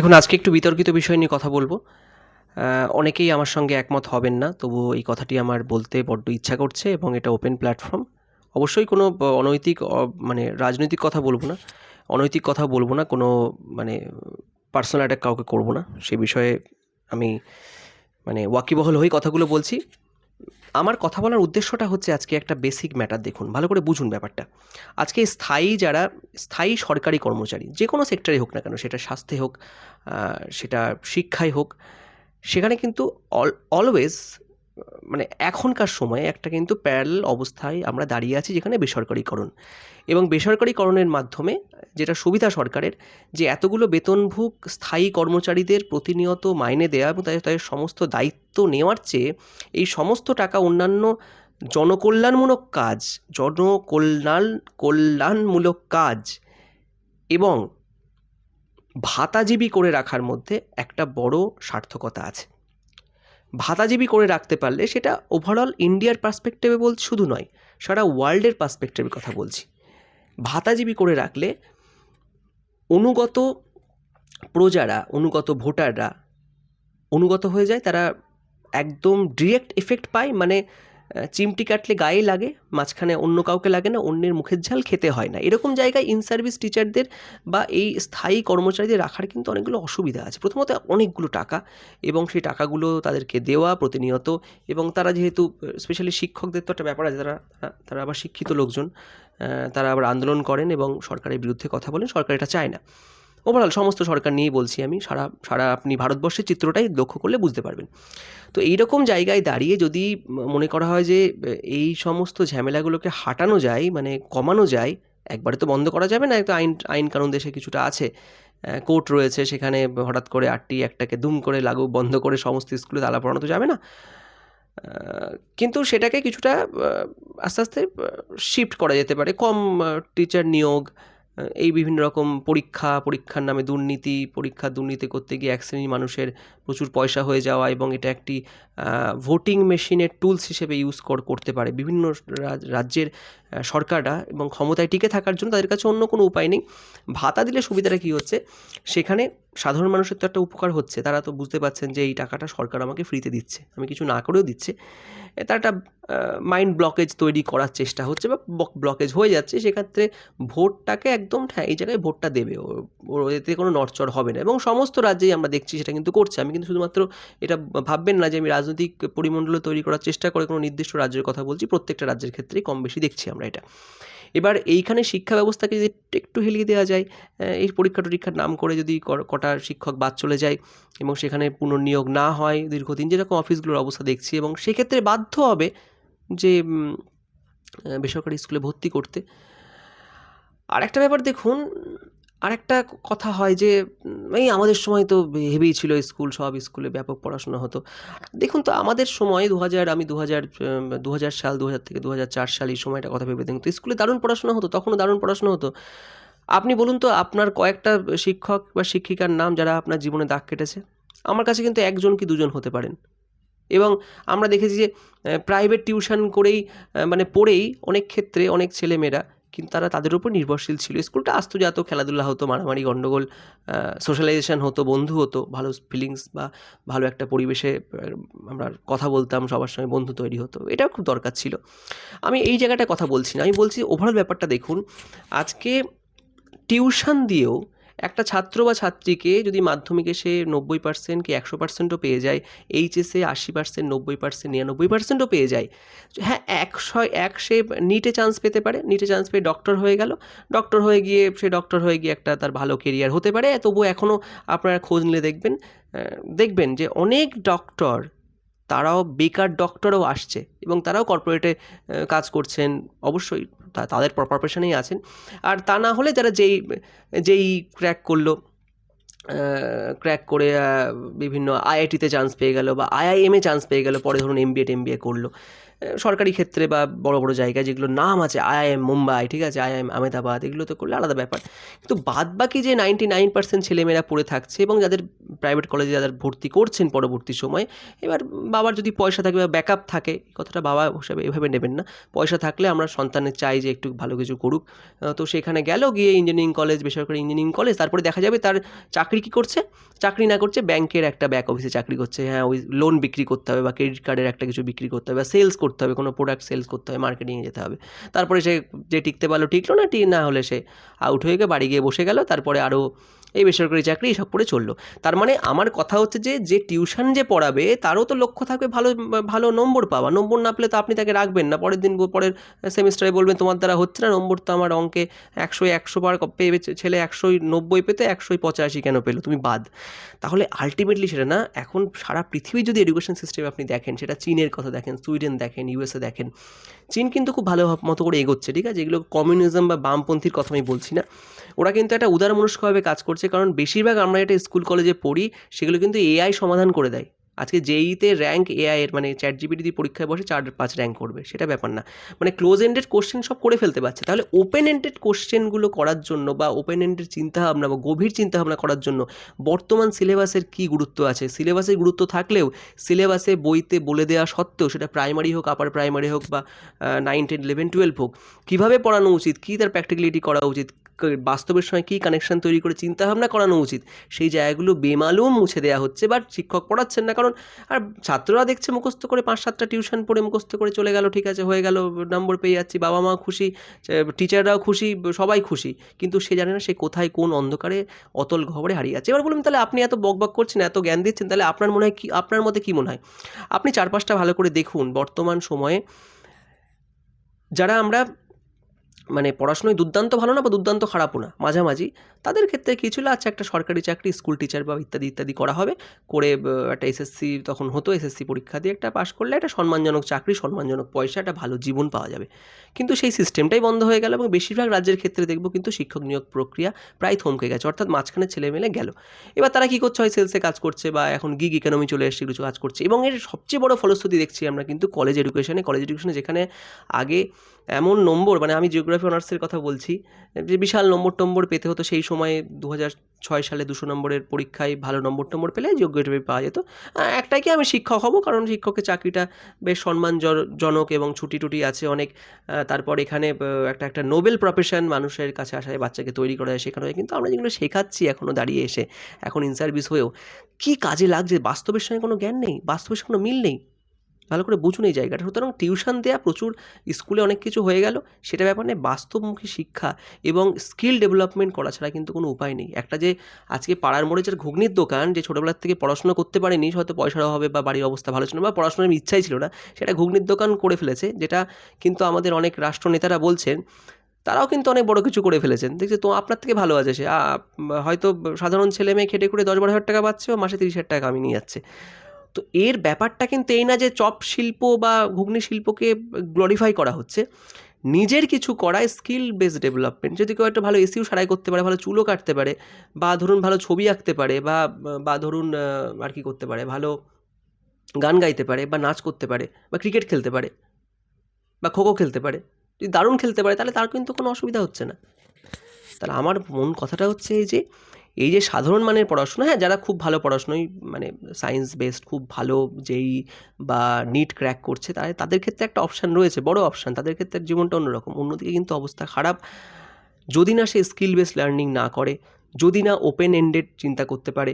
দেখুন, আজকে একটু বিতর্কিত বিষয় নিয়ে কথা বলব। অনেকেই আমার সঙ্গে একমত হবেন না, তবুও এই কথাটি আমার বলতে বড্ড ইচ্ছা করছে এবং এটা ওপেন প্ল্যাটফর্ম অবশ্যই কোনো অনৈতিক মানে রাজনৈতিক কথা বলব না, অনৈতিক কথা বলব না, কোনো মানে পার্সোনাল অ্যাটাক কাউকে করব না। সে বিষয়ে আমি মানে ওয়াকিবহল হয়ে কথাগুলো বলছি। আমার কথা বলার উদ্দেশ্যটা হচ্ছে আজকে একটা বেসিক ম্যাটার দেখুন, ভালো করে বুঝুন ব্যাপারটা। আজকে স্থায়ী যারা, স্থায়ী সরকারি কর্মচারী, যে কোনো সেক্টরে হোক না কেন, সেটা স্বাস্থ্যে হোক সেটা শিক্ষায় হোক, সেখানে কিন্তু অলওয়েজ মানে এখনকার সময়ে একটা কিন্তু প্যারাল অবস্থায় আমরা দাঁড়িয়ে আছি যেখানে বেসরকারিকরণ। এবং বেসরকারিকরণের মাধ্যমে যেটা সুবিধা সরকারের, যে এতগুলো বেতনভুক স্থায়ী কর্মচারীদের প্রতিনিয়ত মাইনে দেওয়া এবং তাদের তাদের সমস্ত দায়িত্ব নেওয়ার চেয়ে এই সমস্ত টাকা অন্যান্য জনকল্যাণমূলক কাজ, জনকল্যাণ, কল্যাণমূলক কাজ এবং ভাতাজীবী করে রাখার মধ্যে একটা বড় সার্থকতা আছে। ভাতাজীবী করে রাখতে পারলে সেটা ওভারঅল ইন্ডিয়ার পার্সপেক্টিভে বল, শুধু নয়, সারা ওয়ার্ল্ডের পার্সপেক্টিভের কথা বলছি। ভাতাজীবী করে রাখলে অনুগত প্রজারা, অনুগত ভোটাররা অনুগত হয়ে যায়, তারা একদম ডিরেক্ট এফেক্ট পায় মানে চিমটি কাটলে গায়ে লাগে, মাঝখানে অন্য কাউকে লাগে না, অন্যের মুখের ঝাল খেতে হয় না। এরকম জায়গায় ইন সার্ভিস টিচারদের বা এই স্থায়ী কর্মচারীদের রাখার কিন্তু অনেকগুলো অসুবিধা আছে। প্রথমত অনেকগুলো টাকা এবং সেই টাকাগুলো তাদেরকে দেওয়া প্রতিনিয়ত এবং তারা যেহেতু স্পেশালি শিক্ষকদের তো একটা ব্যাপার আছে, তারা, তারা- আবার শিক্ষিত লোকজন তারা আবার আন্দোলন করেন এবং সরকারের বিরুদ্ধে কথা বলেন, সরকার এটা চায় না। ওভারঅল সমস্ত সরকার নিয়েই বলছি আমি, সারা সারা আপনি ভারতবর্ষের চিত্রটাই লক্ষ্য করলে বুঝতে পারবেন। তো এইরকম জায়গায় দাঁড়িয়ে যদি মনে করা হয় যে এই সমস্ত ঝামেলাগুলোকে হাঁটানো যায় মানে কমানো যায়, একবারে তো বন্ধ করা যাবে না একটা আইন আইন কানুন দেশে কিছুটা আছে। কোর্ট রয়েছে, সেখানে হঠাৎ করে আটটি, একটাকে দুম করে লাগু, বন্ধ করে সমস্ত স্কুলে তালা পড়ানো তো যাবে না। কিন্তু সেটাকে কিছুটা আস্তে আস্তে শিফট করা যেতে পারে। কম টিচার নিয়োগ এই বিভিন্ন রকম পরীক্ষা পরীক্ষার নামে দুর্নীতি পরীক্ষা দুর্নীতি করতে গিয়ে এক শ্রেণির মানুষের প্রচুর পয়সা হয়ে যাওয়া এবং এটা একটি ভোটিং মেশিনের টুলস হিসেবে ইউজ করতে পারে। বিভিন্ন রাজ- রাজ্যের সরকাররা এবং ক্ষমতায় টিকে থাকার জন্য তাদের কাছে অন্য কোনো উপায় নেই। ভাতা দিলে সুবিধাটা কী হচ্ছে? সেখানে সাধারণ মানুষের তো একটা উপকার হচ্ছে। তারা তো বুঝতে পারছেন যে এই টাকাটা সরকার আমাকে ফ্রিতে দিচ্ছে। আমি কিছু না করেও দিচ্ছে। তার একটা মাইন্ড ব্লকেজ তৈরি করার চেষ্টা হচ্ছে বা ব্লকেজ হয়ে যাচ্ছে। সেক্ষেত্রে ভোটটাকে একদম হ্যাঁ এই জায়গায় ভোটটা দেবে। ও- এতে কোনো নড়চড় হবে না। এবং সমস্ত রাজ্যেই আমরা দেখছি সেটা কিন্তু করছে। আমি কিন্তু শুধুমাত্র এটা ভাববেন না যে আমি রাজনৈতিক পরিমণ্ডল তৈরি করার চেষ্টা করে কোনো নির্দিষ্ট রাজ্যের কথা বলছি, প্রত্যেকটা রাজ্যের ক্ষেত্রেই কম বেশি দেখছি আমরা এটা। এবার এইখানে শিক্ষা ব্যবস্থাকে যদি একটু হেলিয়ে দেওয়া যায় এই পরীক্ষা টরীক্ষার নাম করে যদি কটা শিক্ষক বাদ চলে যায় এবং সেখানে পুনর্নিয়োগ না হয় দীর্ঘদিন, যেরকম অফিসগুলোর অবস্থা দেখছি এবং সেক্ষেত্রে বাধ্য হবে যে বেসরকারি স্কুলে ভর্তি করতে। আর একটা ব্যাপার দেখুন আর একটা কথা হয় যে এই আমাদের সময় তো হেভি ছিল স্কুল, সব স্কুলে ব্যাপক পড়াশোনা হতো। দেখুন তো, আমাদের সময় দু হাজার আমি দু হাজার দু হাজার সাল দু হাজার থেকে দু হাজার চার সাল এই সময়টা কথা ভেবে দেখুন তো, স্কুলে দারুণ পড়াশোনা হতো, তখনও দারুণ পড়াশোনা হতো। আপনি বলুন তো, আপনার কয়েকটা শিক্ষক বা শিক্ষিকার নাম যারা আপনার জীবনে দাগ কেটেছে? আমার কাছে কিন্তু একজন কি দুজন হতে পারেন। এবং আমরা দেখেছি যে প্রাইভেট টিউশন করেই মানে পড়েই অনেক ক্ষেত্রে অনেক ছেলেমেয়েরা কিন্তু তারা তাদের উপর নির্ভরশীল ছিল। স্কুলটা আসতো যেত খেলাধুলা হতো, মারামারি গণ্ডগোল সোশ্যালাইজেশন হতো, বন্ধু হতো, ভালো ফিলিংস বা ভালো একটা পরিবেশে আমরা কথা বলতাম, সবার সঙ্গে বন্ধু তৈরি হতো। এটাও খুব দরকার ছিল। আমি এই জায়গাটায় কথা বলছি না। আমি বলছি ওভারঅল ব্যাপারটা দেখুন, আজকে টিউশন দিয়েও একটা ছাত্র বা ছাত্রীকে যদি মাধ্যমিকে সে নব্বই পার্সেন্ট কি একশো পার্সেন্টও পেয়ে যায়, এইচএসে আশি পার্সেন্ট নব্বই পার্সেন্ট নিরানব্বই পার্সেন্টও পেয়ে যায় হ্যাঁ একশো, এক সে নিটে চান্স পেতে পারে, নিটে চান্স পেয়ে ডক্টর হয়ে গেল ডক্টর হয়ে গিয়ে সে ডক্টর হয়ে গিয়ে একটা তার ভালো কেরিয়ার হতে পারে, তবুও এখনও আপনারা খোঁজ নিলে দেখবেন দেখবেন যে অনেক ডক্টর তারাও বেকার ডক্টরও আসছে এবং তারাও কর্পোরেটে কাজ করছেন, অবশ্যই। তাদের প্রিপারেশনেই আছেন। আর তা না হলে যারা যেই যেই ক্র্যাক করল ক্র্যাক করে বিভিন্ন আইআইটিতে চান্স পেয়ে গেল বা আইআইএমে চান্স পেয়ে গেল, পরে ধরুন এমবিএ টেমবিএ করল। সরকারি ক্ষেত্রে বা বড় বড় জায়গায় যেগুলো নাম আছে আইআইএম মুম্বাই, ঠিক আছে আইআইএম আহমেদাবাদ, এগুলো তো করলে আলাদা ব্যাপার। কিন্তু বাদ বাকি যে নাইনটি নাইন পার্সেন্ট ছেলেমেয়েরা পড়ে থাকছে এবং যাদের প্রাইভেট কলেজে যারা ভর্তি করছেন পরবর্তী সময়ে, এবার বাবার যদি পয়সা থাকে বা ব্যাকআপ থাকে কথাটা বাবা হিসাবে এভাবে নেবেন না। পয়সা থাকলে আমরা সন্তানের চাই যে একটু ভালো কিছু করুক। তো সেখানে গেল, গিয়ে ইঞ্জিনিয়ারিং কলেজ বেসরকারি ইঞ্জিনিয়ারিং কলেজ তারপরে দেখা যাবে তার চাকরি কী করছে? চাকরি না করছে ব্যাংকের একটা ব্যাক অফিসে চাকরি করছে। হ্যাঁ ওই লোন বিক্রি করতে হবে বা ক্রেডিট কার্ডের একটা কিছু বিক্রি করতে হবে বা সেলস করতে হবে, কোনো প্রোডাক্ট সেলস করতে হবে মার্কেটিংয়ে যেতে হবে। তারপরে সে যে টিকতে পারল, টিকলো না, টি না হলে সে আউট হয়ে গিয়ে বাড়ি গিয়ে বসে গেল, তারপরে আরও এই বেসরকারি চাকরি এসব করে চলল। তার মানে আমার কথা হচ্ছে যে যে টিউশন যে পড়াবে, তারও তো লক্ষ্য থাকবে ভালো ভালো নম্বর পাওয়া। নম্বর না পেলে তো আপনি তাকে রাখবেন না। পরের দিন পরের সেমিস্টারে বলবেন, তোমার দ্বারা হচ্ছে না, নম্বর তো আমার অঙ্কে একশো একশো বার পেয়ে ছেলে একশোই, নব্বই পেতে একশোই পঁচাশি কেন পেল? তুমি বাদ। তাহলে আলটিমেটলি সেটা না, এখন সারা পৃথিবী যদি এডুকেশন সিস্টেম আপনি দেখেন, সেটা চীনের কথা দেখেন, সুইডেন দেখেন ইউএসএ দেখেন, চীন কিন্তু খুব ভালো মতো করে এগোচ্ছে, ঠিক আছে? এগুলো কমিউনিজম বা বামপন্থীর কথা আমি বলছি না। ওরা কিন্তু একটা উদারমনস্কভাবে কাজ করছে, কারণ বেশিরভাগ আমরা এটা স্কুল, কলেজে পড়ি, সেগুলো কিন্তু এআই সমাধান করে দেয়। আজকে জেইতে র্যাঙ্ক এআই এর মানে চ্যাট জিপিটি দিয়ে পরীক্ষায় বসে চার, পাঁচ র্যাঙ্ক করবে, সেটা ব্যাপার না। মানে ক্লোজ এন্ডেড কোশ্চেন সব করে ফেলতে পারছে। তাহলে ওপেন এন্ডেড কোশ্চেনগুলো করার জন্য বা ওপেন এন্ডেড চিন্তাভাবনা বা গভীর চিন্তাভাবনা করার জন্য বর্তমান সিলেবাসের কী গুরুত্ব আছে? সিলেবাসের গুরুত্ব থাকলেও সিলেবাসে বইতে বলে দেওয়া সত্ত্বেও, সেটা প্রাইমারি হোক আপার প্রাইমারি হোক বা নাইন টেন ইলেভেন টুয়েলভ হোক, কীভাবে পড়ানো উচিত? কী তার প্র্যাকটিক্যালিটি করা উচিত? বাস্তবের সময় কী কানেকশন তৈরি করে চিন্তাভাবনা করানো উচিত? সেই জায়গাগুলো বেমালুম মুছে দেওয়া হচ্ছে বা শিক্ষক পড়াচ্ছেন না, কারণ আর ছাত্ররা দেখছে মুখস্থ করে পাঁচ সাতটা টিউশন পড়ে মুখস্থ করে চলে গেল, ঠিক আছে, হয়ে গেল নম্বর পেয়ে যাচ্ছি, বাবা মা খুশি টিচাররাও খুশি, সবাই খুশি, কিন্তু সে জানে না সে কোথায়, কোন অন্ধকারে, অতল ঘবরে হারিয়ে যাচ্ছে। এবার বলুন, তাহলে আপনি এত বকবক করছেন, এত জ্ঞান দিচ্ছেন, তাহলে আপনার মনে হয় কি, আপনার মতে কী মনে হয়? আপনি চারপাশটা ভালো করে দেখুন, বর্তমান সময়ে যারা আমরা মানে পড়াশোনায় দুর্দান্ত ভালো না বা দুর্দান্ত খারাপও না, মাঝামাঝি। তাদের ক্ষেত্রে কী ছিল আচ্ছা একটা সরকারি চাকরি স্কুল টিচার বা ইত্যাদি ইত্যাদি করা হবে। করে একটা এসএসসি তখন হতো এসএসসি পরীক্ষা দিয়ে একটা পাশ করলে একটা সম্মানজনক চাকরি, সম্মানজনক পয়সা, একটা ভালো জীবন পাওয়া যাবে। কিন্তু সেই সিস্টেমটাই বন্ধ হয়ে গেল এবং বেশিরভাগ রাজ্যের ক্ষেত্রে দেখব কিন্তু শিক্ষক নিয়োগ প্রক্রিয়া প্রায় থমকে গেছে, অর্থাৎ মাঝখানে ছেলেমেলে গেল। এবার তারা কী করছে? হয় সেলসে কাজ করছে বা এখন গিগ ইকোনমি চলে এসছে, কিছু কাজ করছে। এবং এর সবচেয়ে বড় ফলশ্রুতি দেখছি আমরা কিন্তু কলেজ এডুকেশনে কলেজ এডুকেশনে যেখানে আগে এমন নম্বর মানে আমি জিওগ্রাফি অনার্সের কথা বলছি। যে বিশাল নম্বর টম্বর পেতে হতো সেই সময়ে দু হাজার ছয় সালে দুশো নম্বরের পরীক্ষায় ভালো নম্বর টম্বর পেলে জিওগ্রাফি পাওয়া যেত। একটাই কি আমি শিক্ষক হব? কারণ শিক্ষকের চাকরিটা বেশ সম্মানজনক এবং ছুটি টুটি আছে অনেক। তারপর এখানে একটা একটা নোবেল প্রফেশন মানুষের কাছে আসা যায় বাচ্চাকে তৈরি করা যায় শেখানো হয়। কিন্তু আমরা যেগুলো শেখাচ্ছি এখনও দাঁড়িয়ে এসে, এখন ইন সার্ভিস হয়েও, কী কাজে লাগছে? বাস্তবের সঙ্গে কোনো জ্ঞান নেই? বাস্তবের সঙ্গে কোনো মিল নেই? ভালো করে বুঝুন এই জায়গাটা। সুতরাং টিউশন দেওয়া প্রচুর স্কুলে অনেক কিছু হয়ে গেল, সেটা ব্যাপার নেই বাস্তবমুখী শিক্ষা এবং স্কিল ডেভেলপমেন্ট করা ছাড়া কিন্তু কোনো উপায় নেই। একটা যে আজকে পাড়ার মোড়ে যে ঘুগনির দোকান, যে ছোটোবেলার থেকে পড়াশোনা করতে পারেনি হয়তো পয়সার অভাবে বা বাড়ির অবস্থা ভালো ছিল বা পড়াশোনার ইচ্ছাই ছিল না, সেটা ঘুগনির দোকান করে ফেলেছে, যেটা কিন্তু আমাদের অনেক রাষ্ট্রনেতারা বলছেন, তারাও কিন্তু অনেক বড় কিছু করে ফেলেছেন। দেখছি তো আপনার থেকে ভালো আছে সে হয়তো সাধারণ ছেলে মেয়ে খেটে খুঁড়ে দশ বারো হাজার টাকা পাচ্ছে ও মাসে তিরিশ হাজার টাকা কামিয়ে নিয়ে যাচ্ছে। তো এর ব্যাপারটা কিন্তু এই না যে চপ শিল্প বা ঘুগনি শিল্পকে গ্লোরিফাই করা হচ্ছে। নিজের কিছু করায় স্কিল বেস ডেভেলপমেন্ট যদি কেউ একটা ভালো এসিও সারাই করতে পারে, ভালো চুলও কাটতে পারে, বা ধরুন ভালো ছবি আঁকতে পারে, বা বা ধরুন আর কি করতে পারে, ভালো গান গাইতে পারে, বা নাচ করতে পারে, বা ক্রিকেট খেলতে পারে, বা খোখো খেলতে পারে, যদি দারুণ খেলতে পারে, তাহলে তার কিন্তু কোনো অসুবিধা হচ্ছে না। তাহলে আমার মন কথাটা হচ্ছে এই যে এই যে সাধারণ মানের পড়াশোনা হ্যাঁ যারা খুব ভালো পড়াশোনায় মানে সায়েন্স বেসড খুব ভালো যেই বা নিট ক্র্যাক করছে তাদের তাদের ক্ষেত্রে একটা অপশান রয়েছে, বড় অপশান তাদের ক্ষেত্রে জীবনটা অন্যরকম। অন্যদিকে কিন্তু অবস্থা খারাপ। যদি না সে স্কিল বেস লার্নিং না করে, যদি না ওপেন এন্ডেড চিন্তা করতে পারে,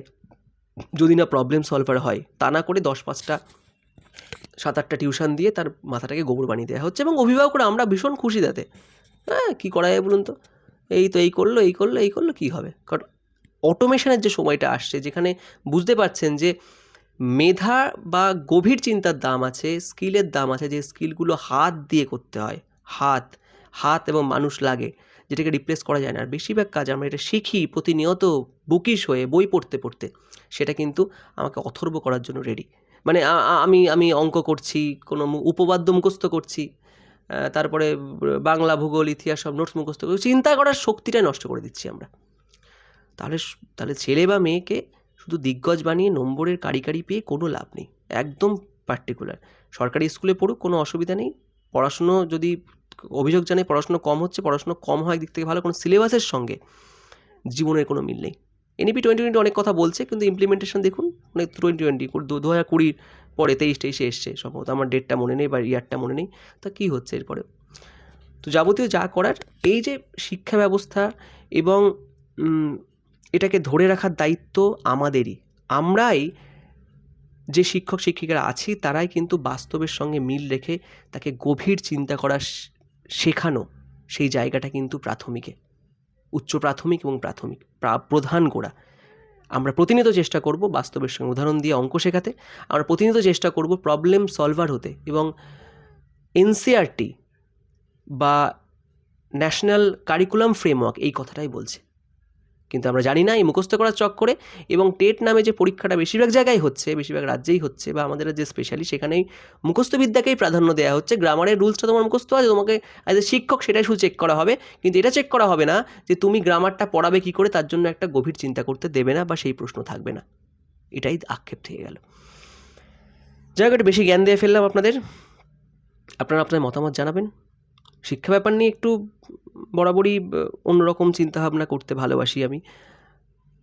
যদি না প্রবলেম সলভার হয়, তা না করে দশ পাঁচটা, সাত আটটা টিউশন দিয়ে তার মাথাটাকে গোবর বানিয়ে দেওয়া হচ্ছে এবং অভিভাবকরা আমরা ভীষণ খুশি তাতে। হ্যাঁ কী করা যায় বলুন তো? এই তো এই করল এই করল এই করল, কী হবে? কারণ অটোমেশনের যে সময়টা আসছে, যেখানে বুঝতে পারছেন যে মেধা বা গভীর চিন্তার দাম আছে স্কিলের দাম আছে, যে স্কিলগুলো হাত দিয়ে করতে হয়, হাত হাত এবং মানুষ লাগে, যেটাকে রিপ্লেস করা যায় না। আর বেশিরভাগ কাজ আমরা এটা শিখি প্রতিনিয়ত বুকিশ হয়ে বই পড়তে পড়তে, সেটা কিন্তু আমাকে অথর্ব করার জন্য রেডি মানে আমি আমি অঙ্ক করছি, কোনো উপবাদ্য মুখস্থ করছি তারপরে বাংলা ভূগোল, ইতিহাস সব নোটস মুখস্থ করছি, চিন্তা করার শক্তিটা নষ্ট করে দিচ্ছি আমরা। তাহলে তাহলে ছেলে বা মেয়েকে শুধু দিগ্গজ বানিয়ে নম্বরের কারি কারি পেয়ে কোনো লাভ নেই। একদম পার্টিকুলার সরকারি স্কুলে পড়ুক, কোনো অসুবিধা নেই। পড়াশুনো যদি অভিযোগ জানায় পড়াশুনো কম হচ্ছে, পড়াশুনো কম হয় দিক থেকে ভালো, কোনো সিলেবাসের সঙ্গে জীবনের কোনো মিল নেই। এনইপি টোয়েন্টি টোয়েন্টি অনেক কথা বলছে, কিন্তু ইমপ্লিমেন্টেশন দেখুন অনেক টোয়েন্টি টোয়েন্টি দু হাজার কুড়ির পরে তেইশ তেইশে এসছে, সম্ভবত আমার ডেটটা মনে নেই বা ইয়ারটা মনে নেই। তা কী হচ্ছে এরপরে? তো যাবতীয় যা করার, এই যে শিক্ষা ব্যবস্থা এবং এটাকে ধরে রাখার দায়িত্ব আমাদেরই। আমরাই যে শিক্ষক, শিক্ষিকারা আছি, তারাই কিন্তু বাস্তবের সঙ্গে মিল রেখে তাকে গভীর চিন্তা করা শেখানো সেই জায়গাটা কিন্তু প্রাথমিকে। উচ্চ প্রাথমিক এবং প্রাথমিক প্রধান গোড়া। আমরা প্রতিনিয়ত চেষ্টা করব বাস্তবের সঙ্গে উদাহরণ দিয়ে অঙ্ক শেখাতে। আমরা প্রতিনিয়ত চেষ্টা করব প্রবলেম সলভার হতে এবং এনসিআরটি বা ন্যাশনাল কারিকুলাম ফ্রেমওয়ার্ক এই কথাটাই বলছে। কিন্তু আমরা জানি না, এই মুখস্থ করার চক্করে এবং টেট নামে যে পরীক্ষাটা বেশিরভাগ জায়গায় হচ্ছে, বেশিরভাগ রাজ্যেই হচ্ছে বা আমাদের যে স্পেশালি সেখানেই মুখস্থবিদ্যাকেই প্রাধান্য দেওয়া হচ্ছে। গ্রামারের রুলসটা তোমার মুখস্থ আছে, তোমাকে অ্যাজ এ শিক্ষক সেটাই শুধু চেক করা হবে। কিন্তু এটা চেক করা হবে না যে তুমি গ্রামারটা পড়াবে কী করে, তার জন্য একটা গভীর চিন্তা করতে দেবে না বা সেই প্রশ্ন থাকবে না। এটাই আক্ষেপ থেকে গেল। যাই হোক, একটু বেশি জ্ঞান দিয়ে ফেললাম আপনাদের। আপনারা আপনার মতামত জানাবেন। শিক্ষা ব্যাপার নিয়ে একটু বরাবরই অন্যরকম চিন্তাভাবনা করতে ভালোবাসি আমি।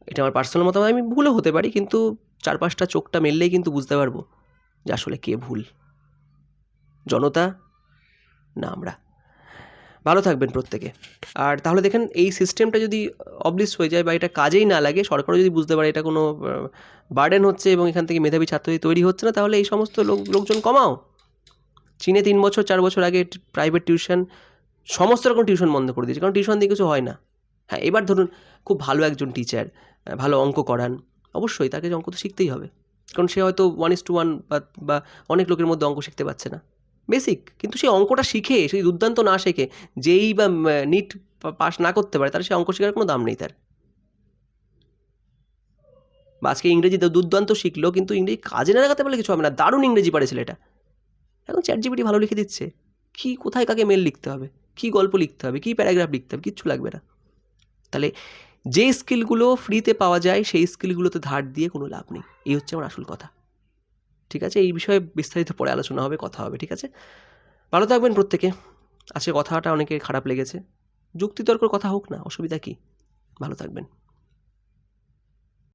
এটা আমার পার্সোনাল মতামত, আমি ভুলও হতে পারি, কিন্তু চার পাঁচটা চোখটা মেললেই কিন্তু বুঝতে পারব যে আসলে কে ভুল। জনতা না আমরা। ভালো থাকবেন প্রত্যেকে। আর তাহলে দেখেন, এই সিস্টেমটা যদি অবলিস হয়ে যায় বা এটা কাজেই না লাগে, সরকারও যদি বুঝতে পারে এটা কোনো বার্ডেন হচ্ছে এবং এখান থেকে মেধাবী ছাত্র তৈরি হচ্ছে না, তাহলে এই সমস্ত লোক, লোকজন কমাও। চীনে তিন বছর, চার বছর আগে প্রাইভেট টিউশন সমস্ত রকম টিউশন বন্ধ করে দিয়েছে। কারণ টিউশন দিয়ে কিছু হয় না। হ্যাঁ এবার ধরুন খুব ভালো একজন টিচার ভালো অঙ্ক করান, অবশ্যই তাকে অঙ্ক তো শিখতেই হবে। কারণ সে হয়তো ওয়ান ইস টু ওয়ান বা অনেক লোকের মধ্যে অঙ্ক শিখতে পারছে না। বেসিক কিন্তু সেই অঙ্কটা শিখে সেই দুর্দান্ত না শেখে, যেই বা নিট পাস না করতে পারে, তার সে অঙ্ক শেখার কোনো দাম নেই তার। বা আজকে ইংরেজি দুর্দান্ত শিখলো, কিন্তু ইংরেজি কাজে না লাগাতে পারলে কিছু হবে না। দারুণ ইংরেজি পারে ছেলেটা। এখন চ্যাট জিপিটি ভালো লিখে দিচ্ছে। কি, কোথায় কাকে মেল লিখতে হবে? কি গল্প লিখতে হবে? কি প্যারাগ্রাফ লিখতে হবে? কিচ্ছু লাগবে না। তাহলে যে স্কিলগুলো ফ্রিতে পাওয়া যায়, সেই স্কিলগুলোতে ধার দিয়ে কোনো লাভ নেই। এই হচ্ছে আমার আসল কথা। ঠিক আছে? এই বিষয়ে বিস্তারিত পরে আলোচনা হবে, কথা হবে, ঠিক আছে? ভালো থাকবেন প্রত্যেকে। আজকে কথাটা অনেকে খারাপ লেগেছে। যুক্তিতর্কর কথা হোক না, অসুবিধা কী? ভালো থাকবেন।